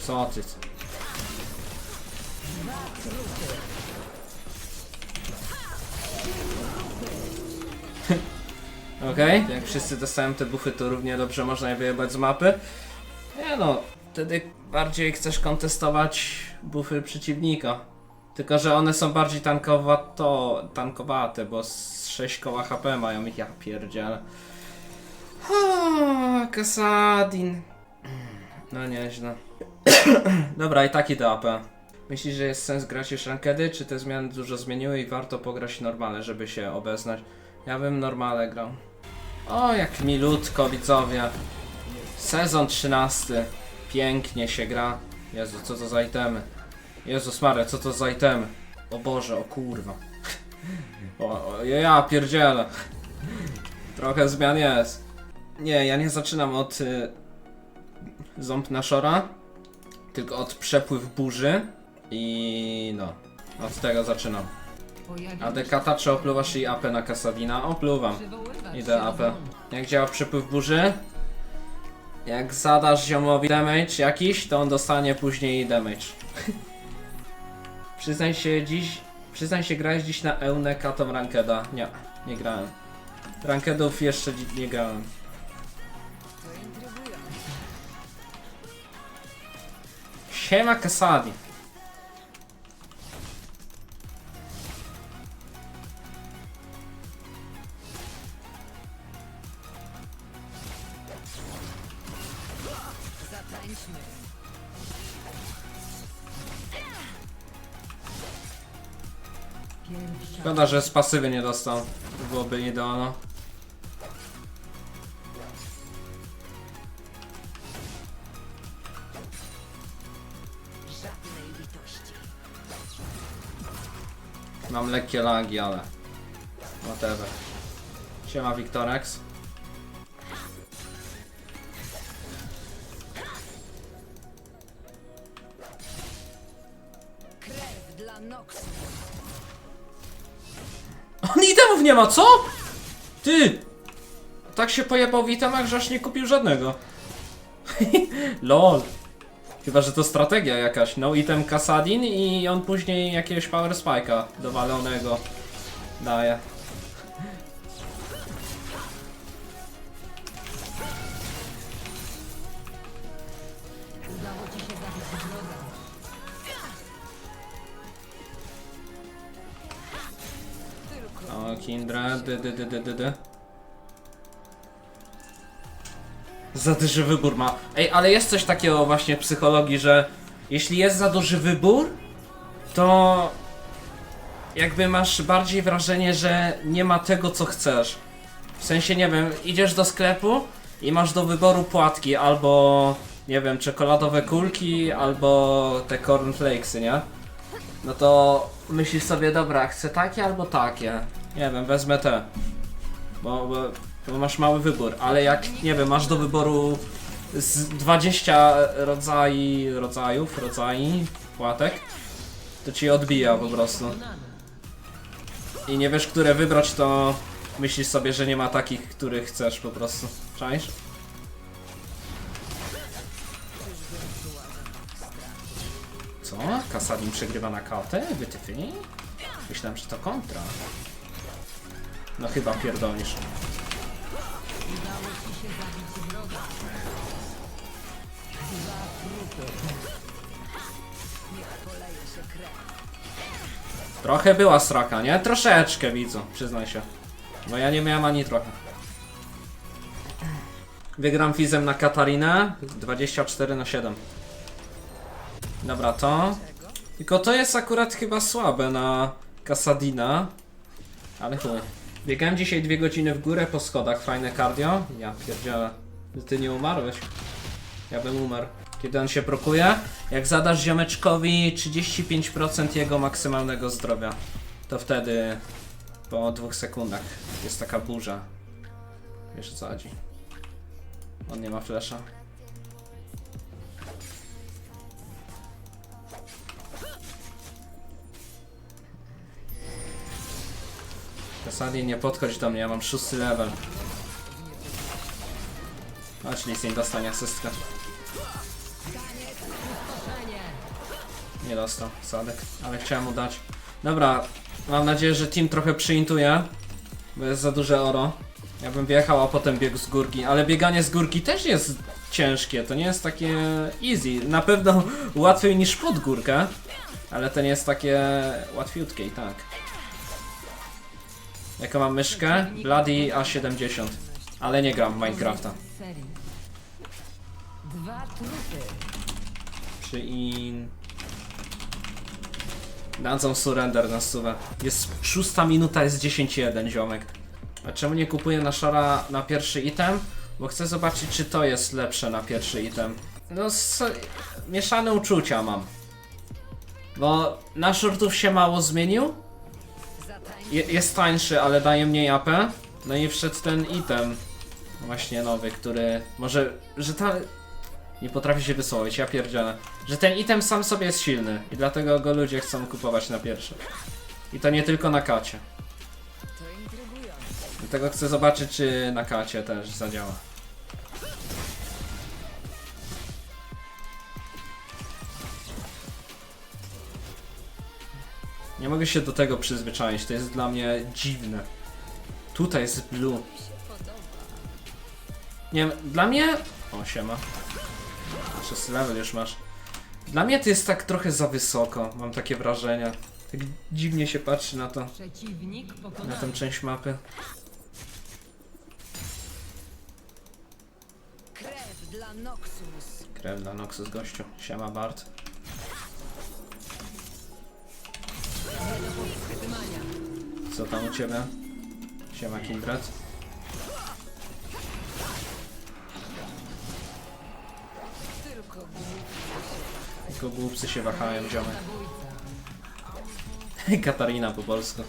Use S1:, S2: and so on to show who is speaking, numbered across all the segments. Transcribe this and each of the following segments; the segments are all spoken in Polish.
S1: Co ty? Okej, jak wszyscy dostają te buffy, to równie dobrze można je wyjebać z mapy. Nie no, wtedy bardziej chcesz kontestować buffy przeciwnika. Tylko, że one są bardziej tankowato, tankowate, bo z 6 koła HP mają, ja pierdzielę. Kasadin. No nieźle. Dobra, i taki do AP. Myślisz, że jest sens grać już rankedy, czy te zmiany dużo zmieniły i warto pograć normale, żeby się obeznać? Ja bym normale grał. O, jak milutko, widzowie. Sezon 13. Pięknie się gra. Jezu, co to za itemy? Jezus Maria, co to za itemy? O Boże, o kurwa. O, o ja pierdzielę. Trochę zmian jest. Nie, ja nie zaczynam od y, ząb naszora, tylko od przepływ burzy i no, od tego zaczynam. A dekata czy opluwasz i AP na Kasadina? Opluwam. Idę AP. Jak działa przepływ burzy? Jak zadasz ziomowi damage jakiś, to on dostanie później damage. przyznaj się dziś, przyznaj się grałeś dziś na Euneka Tom Rankeda. Nie, nie grałem. Rankedów jeszcze nie grałem. Siema Kasadi. Szkoda, że z pasywy nie dostał. To byłoby idealne. Mam lekkie lagi, ale... Whatever. Siema Victorex.
S2: Dla Noxu.
S1: On itemów nie ma, co? Ty! Tak się pojebał w itemach, że aż nie kupił żadnego. Lol. Chyba, że to strategia jakaś. No item Kasadin i on później jakiegoś Power Spike'a dowalonego daje. O, Kindra, dy, dy, dy, dy, dy, dy. Za duży wybór ma. Ej, ale jest coś takiego właśnie w psychologii, że jeśli jest za duży wybór, to jakby masz bardziej wrażenie, że nie ma tego, co chcesz. W sensie, nie wiem, idziesz do sklepu i masz do wyboru płatki albo, nie wiem, czekoladowe kulki, albo te cornflakesy, nie? No to myślisz sobie, dobra, chcę takie albo takie. Nie wiem, wezmę te. Bo, bo, bo masz mały wybór, ale jak, nie wiem, masz do wyboru z 20 rodzaj, rodzajów, rodzajów płatek, to ci odbija po prostu. I nie wiesz, które wybrać, to myślisz sobie, że nie ma takich, których chcesz po prostu. Czaisz? Co? Kasadin przegrywa na katę? Wytyfy? Myślałem, że to kontra. No chyba pierdolisz. Trochę była sraka, nie? Troszeczkę widzę, przyznaj się. Bo ja nie miałem ani trochę. Wygram fizem na Katarinę 24 na 7. Dobra, to. Tylko to jest akurat chyba słabe na Kasadina. Ale chuj. Biegałem dzisiaj dwie godziny w górę po schodach, fajne cardio. Ja pierdzielę. Ty nie umarłeś. Ja bym umarł. Kiedy on się prokuje? Jak zadasz ziomeczkowi 35% jego maksymalnego zdrowia, to wtedy po dwóch sekundach jest taka burza. Wiesz o co chodzi. On nie ma flesza. Zasadnie nie podchodź do mnie, ja mam szósty level. Chodź, Lissin, dostanie asystkę. Nie dostał, Sadek, ale chciałem mu dać. Dobra, mam nadzieję, że team trochę przyintuje, bo jest za duże oro. Ja bym wjechał, a potem biegł z górki, ale bieganie z górki też jest ciężkie, to nie jest takie easy. Na pewno łatwiej niż pod górkę, ale to nie jest takie łatwiutkie i tak. Jaką mam myszkę? Bloody A70. Ale nie gram Minecrafta.
S2: Dwa trupy.
S1: Przy in... Dadzą surrender na suwę. Jest szósta minuta, jest 10-1 ziomek. A czemu nie kupuję na szara na pierwszy item? Bo chcę zobaczyć, czy to jest lepsze na pierwszy item. No, s- mieszane uczucia mam. Bo na shortów się mało zmienił. Je, jest tańszy, ale daje mniej AP. No i wszedł ten item. Właśnie nowy, który może, że ta... Nie potrafi się wysłowić, ja pierdzielę. Że ten item sam sobie jest silny i dlatego go ludzie chcą kupować na pierwszy. I to nie tylko na kacie. Dlatego chcę zobaczyć, czy na kacie też zadziała. Nie mogę się do tego przyzwyczaić, to jest dla mnie dziwne. Tutaj jest blue. Nie wiem, dla mnie... O, siema. Szósty level już masz. Dla mnie to jest tak trochę za wysoko, mam takie wrażenie. Tak dziwnie się patrzy na to, na tę część mapy.
S2: Krew dla Noxus.
S1: Krew dla Noxus gościu. Siema Bart. Co tam u ciebie? Siema Kindred.
S2: Tylko głupcy.
S1: Się wahają, ziomek. Katarina po polsku.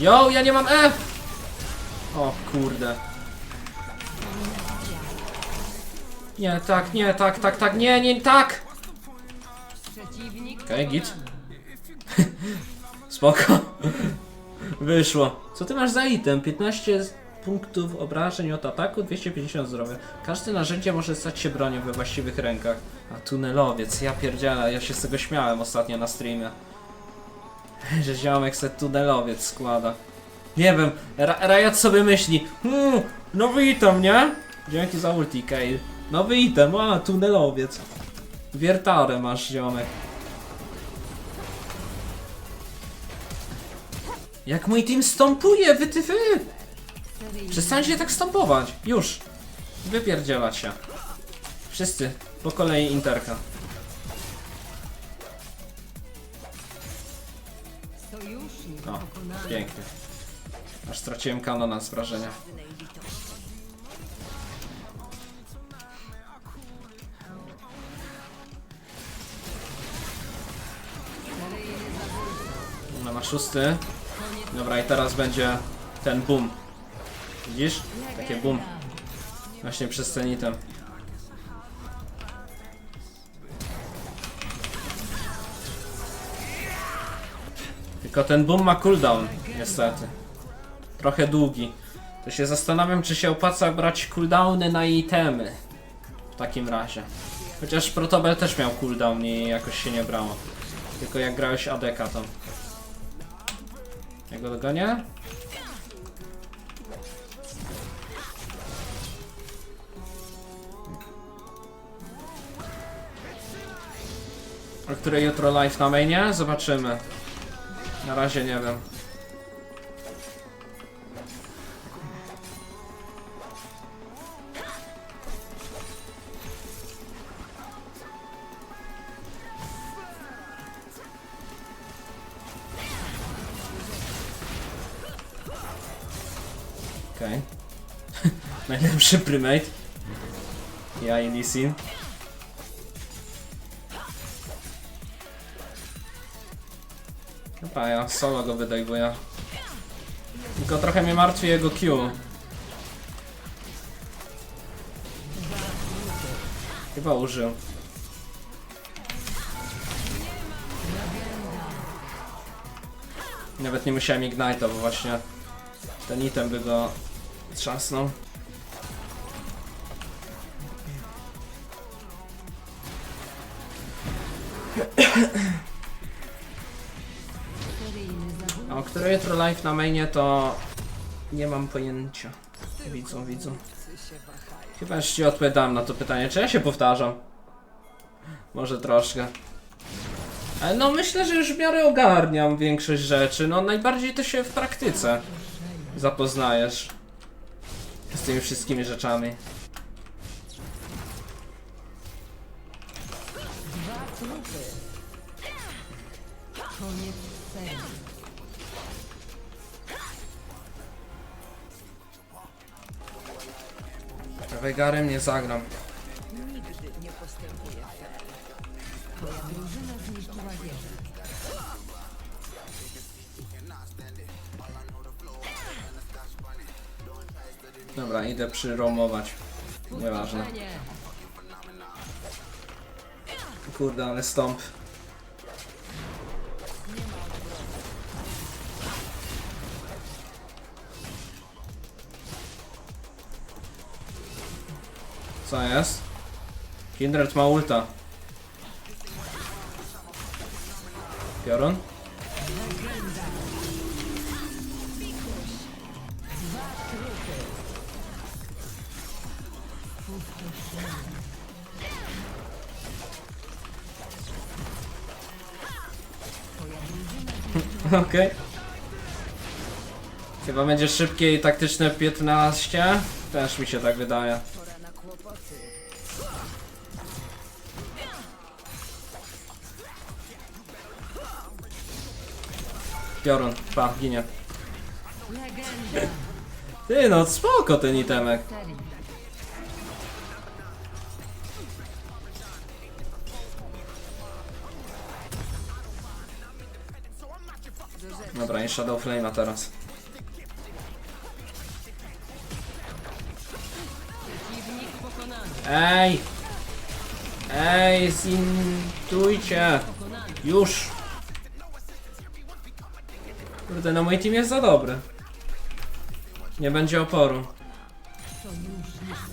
S1: Yo, ja nie mam F! O kurde. Nie, tak, nie, tak, tak, tak, nie, nie, tak! Okej, git.
S2: pokonany.
S1: Spoko. Wyszło. Co ty masz za item? 15 punktów obrażeń od ataku, 250 zdrowia. Każde narzędzie może stać się bronią we właściwych rękach. A tunelowiec, ja pierdzielę, ja się z tego śmiałem ostatnio na streamie. Że ziomek se tunelowiec składa. Nie wiem, Ra sobie myśli, hmm, nowy item, nie? Dzięki za ulti, Kale. Nowy item, a, tunelowiec. Wiertarę masz, ziomek. Jak mój team stąpuje, wy ty wy! Przestańcie tak stąpować, już! Wypierdzielać się. Wszyscy, po kolei interka. O, pięknie. Aż straciłem kanona z wrażenia. No ma szósty. Dobra, i teraz będzie ten boom. Widzisz? Takie boom. Właśnie przez ten. Tylko ten boom ma cooldown, niestety. Trochę długi. To się zastanawiam, czy się opłaca brać cooldowny na itemy. W takim razie. Chociaż Protobel też miał cooldown i jakoś się nie brało. Tylko jak grałeś ADK to. Ja go dogonię? O której jutro live na mainie? Zobaczymy. Na razie nie wiem. Najlepszy primate. Ja i Lee Sin. Dobra, ja solo go wydejwuję. Tylko trochę mnie martwi jego Q. Chyba użył. Nawet nie musiałem Ignite'a, bo właśnie ten item by go trzasnął. Jutro live na mainie to nie mam pojęcia. Widzą, widzą. Chyba już ci odpowiadałem na to pytanie, czy ja się powtarzam? Może troszkę. Ale no myślę, że już w miarę ogarniam większość rzeczy. No najbardziej to się w praktyce zapoznajesz z tymi wszystkimi rzeczami. Wegarem nie zagram. Dobra, idę przyromować. Nieważne. Kurde, ale stąp. Co jest? Kindred ma ulta. Piorun? Okej. Chyba będzie szybkie i taktyczne 15. Też mi się tak wydaje. Piorun, pa, ginie. Ty no, spoko ten itemek. Dobra, i Shadow Flame'a teraz. Ej! Ej, zintujcie! Już! Kurde, no mój team jest za dobry. Nie będzie oporu.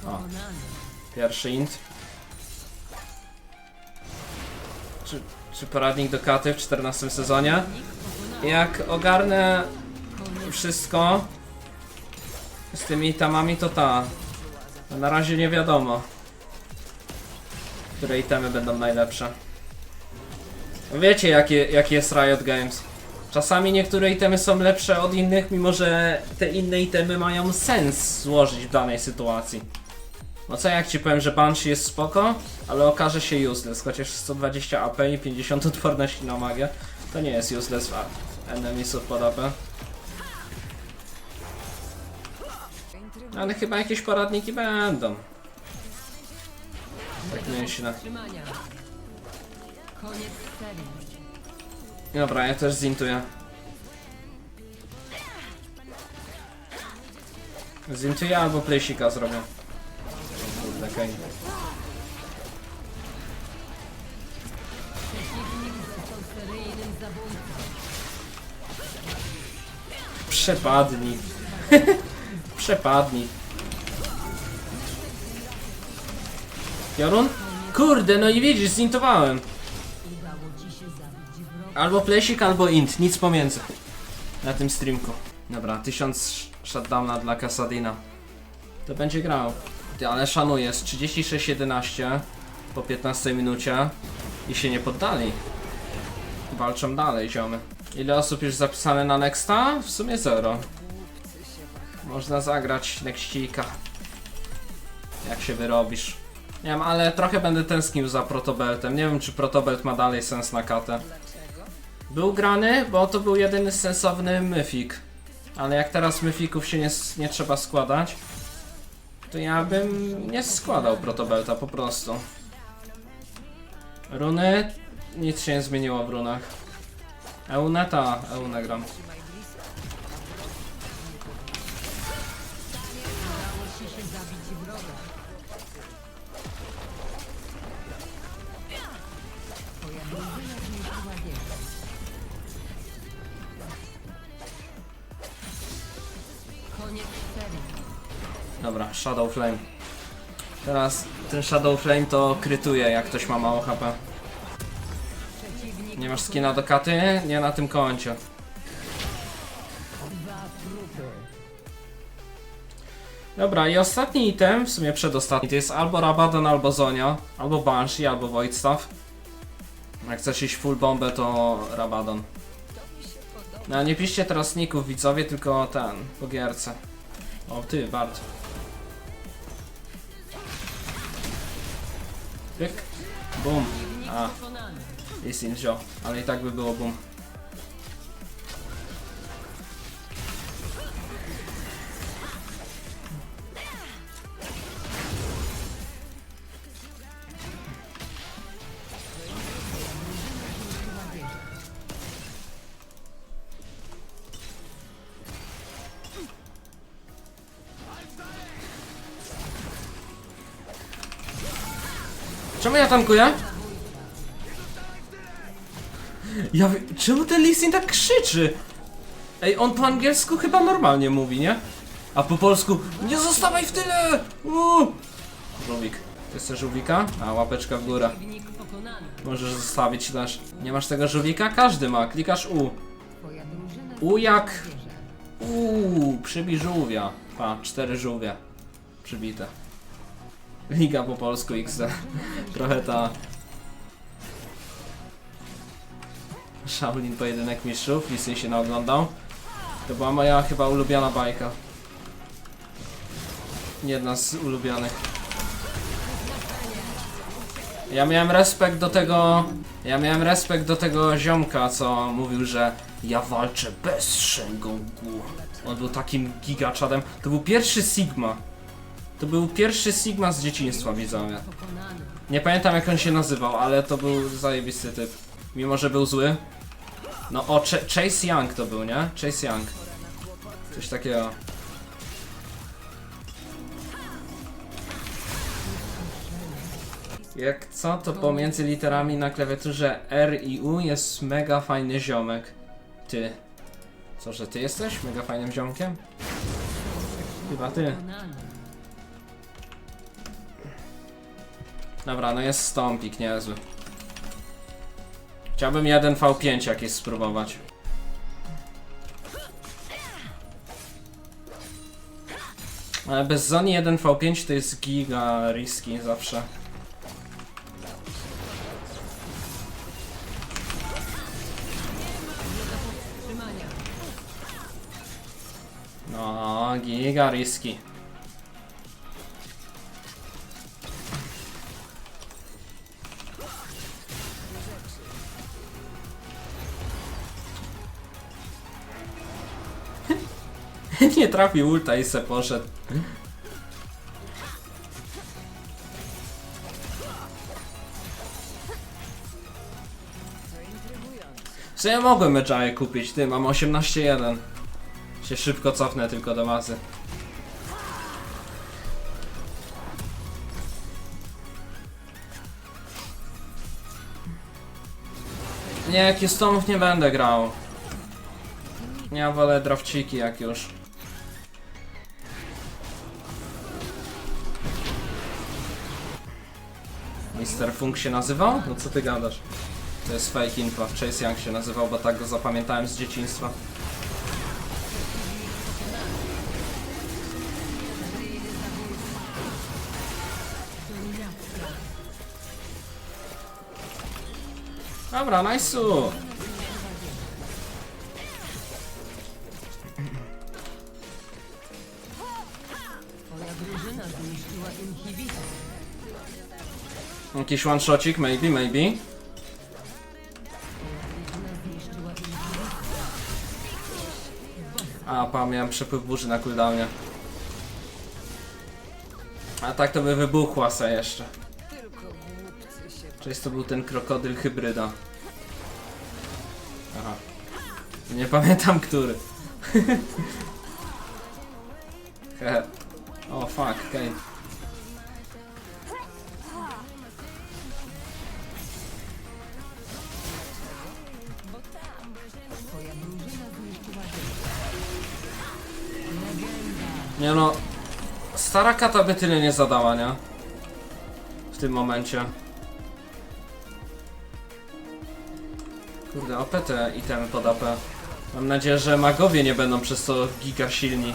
S2: Pokonany.
S1: Pierwszy int. Czy, czy poradnik do katy w 14 sezonie? Jak ogarnę wszystko z tymi itemami, to ta. Na razie nie wiadomo, które itemy będą najlepsze. Wiecie, jakie, jaki jest Riot Games. Czasami niektóre itemy są lepsze od innych, mimo że te inne itemy mają sens złożyć w danej sytuacji. No co jak ci powiem, że Banshee jest spoko, ale okaże się useless, chociaż 120 AP i 50 odporności na magię, to nie jest useless w enemisów pod AP. Ale chyba jakieś poradniki będą. Tak myślę.
S2: Trzymania. Koniec serii.
S1: Dobra, ja też zintuję. Zintuję albo playsika zrobię. Kurde, okej.
S2: Przeciwnik został seryjnym zabójcą.
S1: Przepadnij. Przepadnij. Jorun? Kurde, no i widzisz, zintowałem. Albo plesik, albo int, nic pomiędzy. Na tym streamku. Dobra, 1000 shutdowna dla Casadina. To będzie grał. Ty, ale szanuję, jest 36-11 po 15 minucie i się nie poddali. Walczą dalej, ziomy. Ile osób już zapisane na Nexta? W sumie zero. Można zagrać Nexcika. Jak się wyrobisz. Nie wiem, ale trochę będę tęsknił za Protobeltem. Nie wiem, czy Protobelt ma dalej sens na katę. Był grany, bo to był jedyny sensowny myfik. Ale jak teraz myfików się nie, nie trzeba składać, to ja bym nie składał Protobelta po prostu. Runy? Nic się nie zmieniło w runach. Euneta? Eunę Shadow Flame. Teraz ten Shadow Flame to krytuje, jak ktoś ma mało HP. Nie masz skina do katy? Nie na tym koncie. Dobra, i ostatni item, w sumie przedostatni, to jest albo Rabadon, albo Zonia, albo Banshee, albo Voidstaff. Jak chcesz iść full bombę, to Rabadon. No nie piszcie teraz ników widzowie, tylko ten, po gierce. O ty, Bart. Pyk. Bum. A. Lissin wziął, ale i tak by było bum. Czemu ja tankuję? Ja czemu ten Lissin tak krzyczy? Ej, on po angielsku chyba normalnie mówi, nie? A po polsku nie zostawaj w tyle! Uuu. Żółwik. Ty chcesz żółwika? A, łapeczka w górę. Możesz zostawić też. Nie masz tego żółwika? Każdy ma. Klikasz U. U jak... Uuu, przybij żółwia. Pa, cztery żółwie. Przybite. Liga po polsku XD. Trochę ta... Shaolin pojedynek mistrzów, Lisy się naoglądał. To była moja chyba ulubiona bajka. Jedna z ulubionych. Ja miałem respekt do tego. Ja miałem respekt do tego ziomka, co mówił, że ja walczę bez Shengongu. On był takim gigaczadem. To był pierwszy Sigma. To był pierwszy Sigma z dzieciństwa, widzowie. Nie pamiętam jak on się nazywał, ale to był zajebisty typ. Mimo, że był zły. No o, Ch Chase Young to był, nie? Chase Young. Coś takiego. Jak co, to pomiędzy literami na klawiaturze R i U jest mega fajny ziomek. Ty. Co, że ty jesteś mega fajnym ziomkiem? Chyba ty. Dobra, no jest stąpik niezły. Chciałbym jeden V5 jakiś spróbować. Ale bez zoni 1 V5 to jest giga riski zawsze. No, giga riski. Nie trafił ulta i se poszedł. Co ja mogłem Medjay kupić? Ty, mam 18.1. Się szybko cofnę tylko do bazy. Nie, Customów nie będę grał. Ja wolę drawciki jak już. Mister Funk się nazywał? No co ty gadasz? To jest fake info. Chase Young się nazywał, bo tak go zapamiętałem z dzieciństwa. Dobra.
S2: Twoja
S1: Jakiś one shotcik, maybe, maybe. A, pa, miałem przepływ burzy na cooldownie. A tak to by wybuchła se jeszcze. Czyli to był ten krokodyl hybryda. Aha. Nie pamiętam który. Hehe. O fuck, okej.
S2: Twoja
S1: Nie no. Stara kata by tyle nie zadała, nie? W tym momencie. Kurde, OP te itemy pod AP. Mam nadzieję, że magowie nie będą przez to giga silni.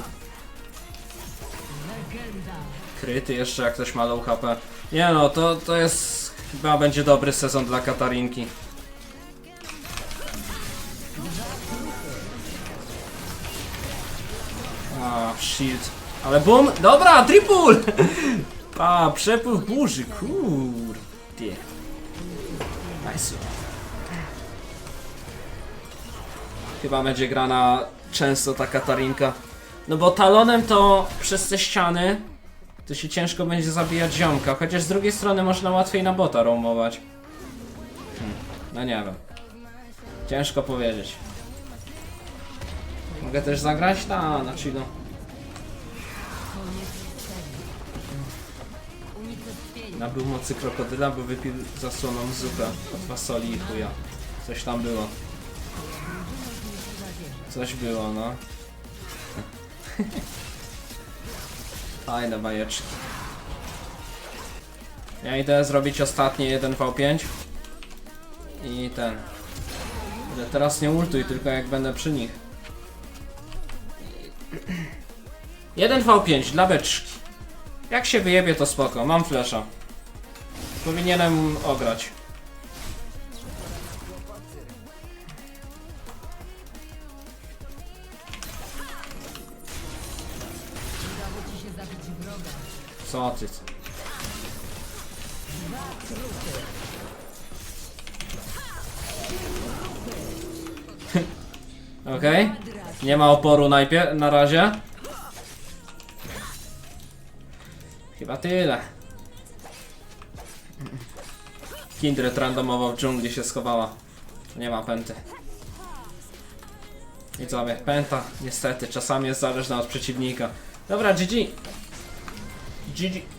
S1: Kryty jeszcze jak ktoś ma low HP. Nie no, to, to jest... Chyba będzie dobry sezon dla Katarinki. Shield. Ale boom! Dobra, triple! A, przepływ burzy, kur... Nice. Chyba będzie grana często ta Katarinka. No bo talonem to przez te ściany to się ciężko będzie zabijać ziomka, chociaż z drugiej strony można łatwiej na bota roamować. Hmm, no nie wiem. Ciężko powiedzieć. Mogę też zagrać? Ta, na chillu. Nabył mocy krokodyla, bo wypił zasłoną zupę od fasoli i chuja. Coś tam było. Coś było, no. Fajne bajeczki. Ja idę zrobić ostatnie 1v5 i ten. Ale teraz nie ultuj, tylko jak będę przy nich. 1v5 dla beczki. Jak się wyjebie to spoko, mam flesza. Powinienem ograć. Ty? Okej. Nie ma oporu najpierw, na razie. Chyba tyle. Kindred randomowo w dżungli się schowała. Nie ma pęty. Jak pęta, niestety, czasami jest zależna od przeciwnika. Dobra, GG. GG.